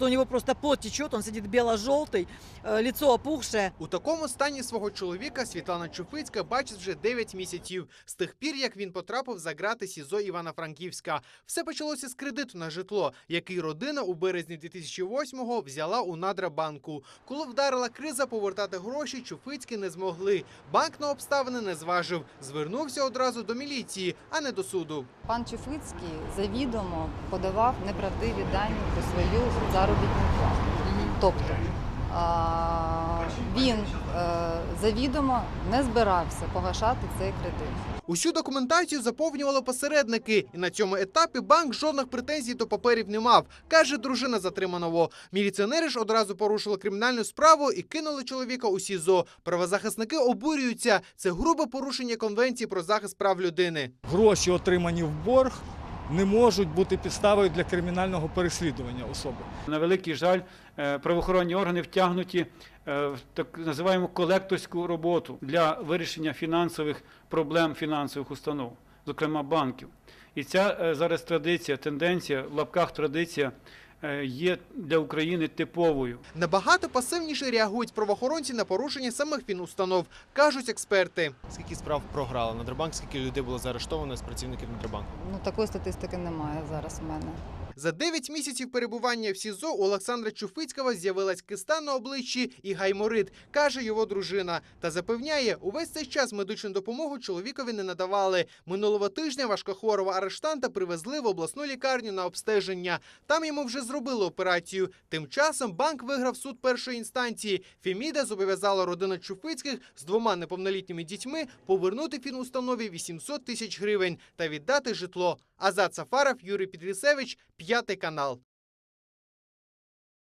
У него просто пот течет, он сидит бело-желтый, э, лицо опухшее. У такому стані свого чоловіка Світлана Чуфицька бачить вже 9 місяців з тих пір, як він потрапив за грати СІЗО Івано-Франківська. Все почалося з кредиту на житло, який родина у березні 2008-го взяла у Надрабанку. Коли вдарила криза, повертати гроші Чуфицькі не змогли. Банк на обставини не зважив. Звернувся одразу до міліції, а не до суду. Пан Чуфицький завідомо подавав неправдиві дані про свою заробітну плату. Тобто він е, завідомо не збирався погашати цей кредит. Усю документацію заповнювали посередники, і на цьому етапі банк жодних претензій до паперів не мав, каже дружина затриманого. Міліціонери ж одразу порушили кримінальну справу і кинули чоловіка у СІЗО. Правозахисники обурюються. Це грубе порушення конвенції про захист прав людини. гроші, отримані в борг, не можуть бути підставою для кримінального переслідування особи. На великий жаль, е, правоохоронні органи втягнуті е, в так називаємо колекторську роботу для вирішення фінансових проблем фінансових установ, зокрема банків. І ця е, зараз традиція, тенденція в лапках традиція є для України типовою. Набагато пасивніше реагують правоохоронці на порушення самих фінустанов, кажуть експерти. Скільки справ програли Надрабанк, скільки людей було заарештовано з працівників Надрабанку? Ну такої статистики немає зараз в мене. За 9 місяців перебування в СІЗО у Олександра Чуфицького з'явилась киста на обличчі і гайморит, каже його дружина. Та запевняє, увесь цей час медичну допомогу чоловікові не надавали. Минулого тижня важкохворого арештанта привезли в обласну лікарню на обстеження. Там йому вже зробили операцію. Тим часом банк виграв суд першої інстанції. Феміда зобов'язала родину Чуфицьких з двома неповнолітніми дітьми повернути фінустанові 800 тисяч гривень та віддати житло. Азат Сафаров, Юрій Підлісевич, п'ятий канал.